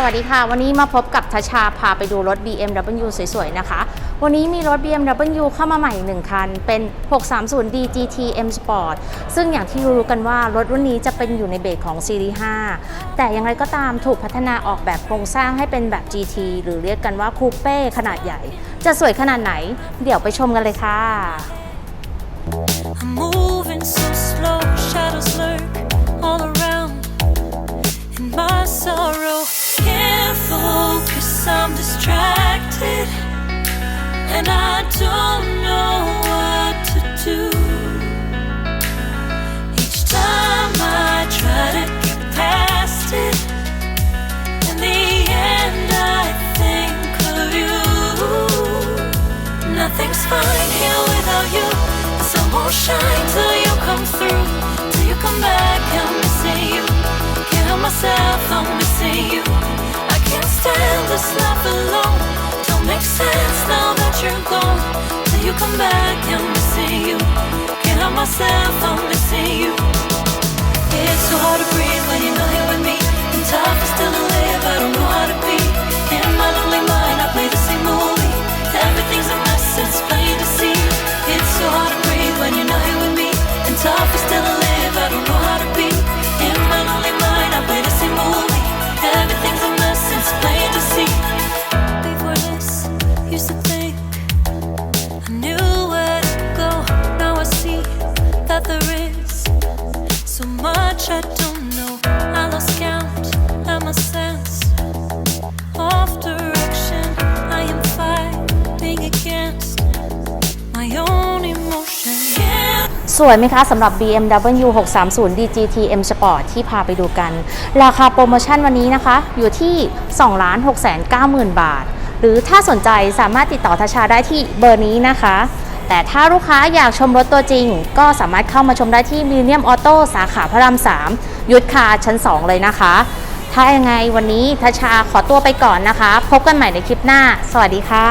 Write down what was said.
สวัสดีค่ะ วันนี้มาพบกับทชาพาไปดูรถ BMW สวยๆ นะคะ วันนี้มีรถ BMW เข้ามาใหม่ 1 คัน เป็น 630D GT M Sport ซึ่งอย่างที่รู้กันว่ารถรุ่นนี้จะเป็นอยู่ในเบสของ Series 5 แต่อย่างไรก็ตามถูกพัฒนาออกแบบโครงสร้างให้เป็นแบบ GT หรือเรียกกันว่าคูเป้ขนาดใหญ่ จะสวยขนาดไหน เดี๋ยวไปชมกันเลยค่ะ Nothing's fine here without you. The sun won't shine till you come through. Till you come back, I'm missing you. Can't help myself, I'm missing you. I can't stand this life alone. Don't make sense now you're gone. Till you come back, I'm missing you. Can't help myself, I'm missing you. สวยไหมคะสำหรับ BMW 630 DGT M Sport ที่พาไปดูกัน ราคาโปรโมชั่นวันนี้นะคะ อยู่ที่ 2 6 9 0 0 0 0 บาท หรือถ้าสนใจสามารถติดต่อทชาได้ที่เบอร์นี้นะคะ แต่ถ้าลูกค้าอยากชมรถตัวจริง ก็สามารถเข้ามาชมได้ที่มิลเลียมออโต้สาขาพระราม 3 ยุทธคาชั้น 2 เลยนะคะ ถ้ายังไงวันนี้ทชาขอตัวไปก่อนนะคะ พบกันใหม่ในคลิปหน้า สวัสดีค่ะ